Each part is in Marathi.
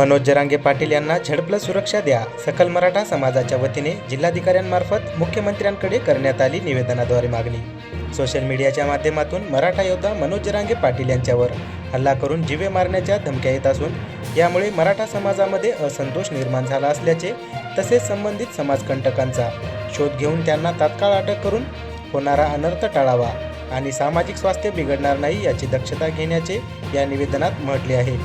मनोज जरांगे पाटील यांना झडपलं सुरक्षा द्या. सकल मराठा समाजाच्या वतीने जिल्हाधिकाऱ्यांमार्फत मुख्यमंत्र्यांकडे करण्यात आली निवेदनाद्वारे मागणी. सोशल मीडियाच्या माध्यमातून मराठा योद्धा मनोज जरांगे पाटील यांच्यावर हल्ला करून जीवे मारण्याच्या धमक्या येत असून यामुळे मराठा समाजामध्ये असंतोष निर्माण झाला असल्याचे तसेच संबंधित समाजकंटकांचा शोध घेऊन त्यांना तात्काळ अटक करून होणारा अनर्थ टाळावा आणि सामाजिक स्वास्थ्य बिघडणार नाही याची दक्षता घेण्याचे या निवेदनात म्हटले आहे.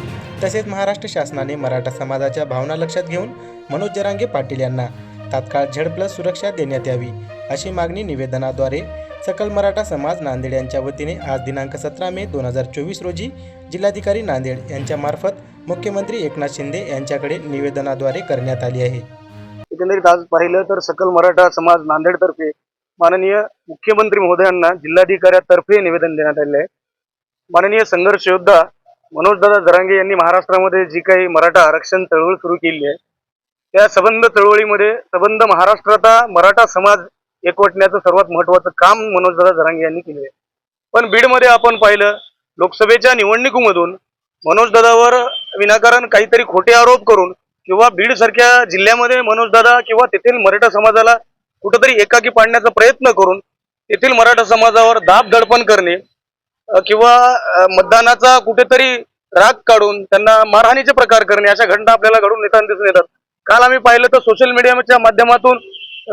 तसेच महाराष्ट्र शासनाने मराठा समाजाच्या भावना लक्षात घेऊन मनोज जरांगे पाटील यांना तात्काळ झेड प्लस सुरक्षा देण्यात यावी अशी मागणी निवेदनाद्वारे सकल मराठा समाज नांदेड यांच्या वतीने आज दिनांक सतरा मे दोन हजार चोवीस रोजी जिल्हाधिकारी नांदेड यांच्यामार्फत मुख्यमंत्री एकनाथ शिंदे यांच्याकडे निवेदनाद्वारे करण्यात आली आहे. एकंदरीत आज पाहिलं तर सकल मराठा समाज नांदेडतर्फे माननीय मुख्यमंत्री महोदयांना जिल्हाधिकाऱ्यातर्फे निवेदन देण्यात आले आहे. माननीय संघर्ष योद्धा मनोजदादा जरांगे यांनी महाराष्ट्रामध्ये जी काही मराठा आरक्षण चळवळ सुरू केली आहे त्या सबंध चळवळीमध्ये सबंध महाराष्ट्राचा मराठा समाज एकवटण्याचं सर्वात महत्वाचं काम मनोजदादा जरांगे यांनी केले आहे. पण बीडमध्ये आपण पाहिलं लोकसभेच्या निवडणुकीमधून मनोजदादावर विनाकारण काहीतरी खोटे आरोप करून किंवा बीड सारख्या जिल्ह्यामध्ये मनोजदादा किंवा तेथील मराठा समाजाला कुठंतरी एकाकी पाडण्याचा प्रयत्न करून तेथील मराठा समाजावर दाब दडपण करणे किंवा मतदानाचा कुठेतरी राग काढून त्यांना मारहाणीचे प्रकार करणे अशा घटना आपल्याला घडून येताना दिसून येतात. काल आम्ही पाहिलं तर सोशल मीडियाच्या माध्यमातून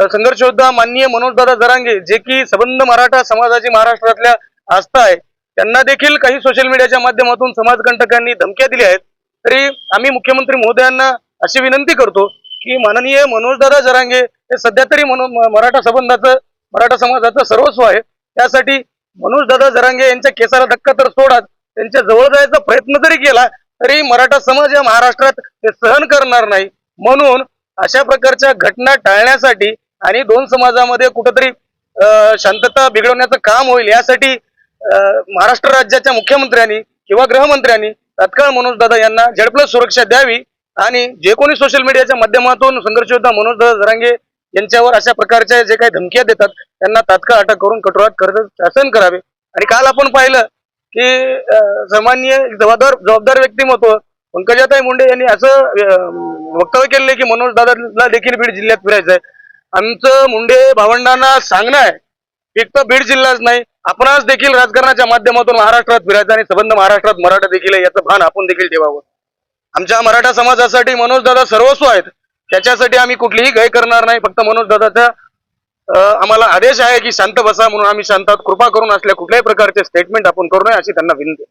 अ, संघर्ष योद्धा माननीय मनोजदादा जरांगे जे की सबंध मराठा समाजाची महाराष्ट्रातल्या आस्था आहे त्यांना देखील काही सोशल मीडियाच्या माध्यमातून समाजकंटकांनी धमक्या दिल्या आहेत. तरी आम्ही मुख्यमंत्री महोदयांना अशी विनंती करतो की माननीय मनोजदादा जरांगे हे सध्या तरी मनो म- मराठा संबंधाचं मराठा समाजाचं सर्वस्व आहे. त्यासाठी मनोजदादा जरांगे यांच्या केसाला धक्का तर सोडाच त्यांच्या जवळ जायचा प्रयत्न जरी केला तरी मराठा समाज या महाराष्ट्रात ते सहन करणार नाही. म्हणून अशा प्रकारच्या घटना टाळण्यासाठी आणि दोन समाजामध्ये कुठंतरी शांतता बिघडवण्याचं काम होईल यासाठी महाराष्ट्र राज्याच्या मुख्यमंत्र्यांनी किंवा गृहमंत्र्यांनी तात्काळ मनोजदादा यांना झडप्लस सुरक्षा द्यावी. आणि जे कोणी सोशल मीडियाच्या माध्यमातून संघर्ष योद्धा मनोजदादा जरांगे यांच्यावर अशा प्रकारच्या जे काही धमक्या देतात त्यांना तात्काळ अटक करून कठोरात कर्ज शासन करावे. आणि काल आपण पाहिलं की सामान्य जबाबदार जबाबदार व्यक्तिमत्व पंकजाताई मुंडे यांनी असं वक्तव्य केलेलं की मनोज दादाला देखील बीड जिल्ह्यात फिरायचं आहे आमचं मुंडे भावंडांना सांगणं आहे एक तर बीड जिल्हाच नाही आपणास देखील राजकारणाच्या माध्यमातून महाराष्ट्रात फिरायचं आणि संबंध महाराष्ट्रात मराठा देखील आहे याचं भान आपण देखील ठेवावं. आमच्या मराठा समाजासाठी मनोज दादा सर्वस्व आहेत. त्याच्यासाठी आम्ही कुठलीही गय करणार नाही. फक्त मनोज दादाचा आम्हाला आदेश आहे की शांत बसा म्हणून आम्ही शांतात कृपा करून असल्या कुठल्याही प्रकारचे स्टेटमेंट आपण करू नये अशी त्यांना विनंती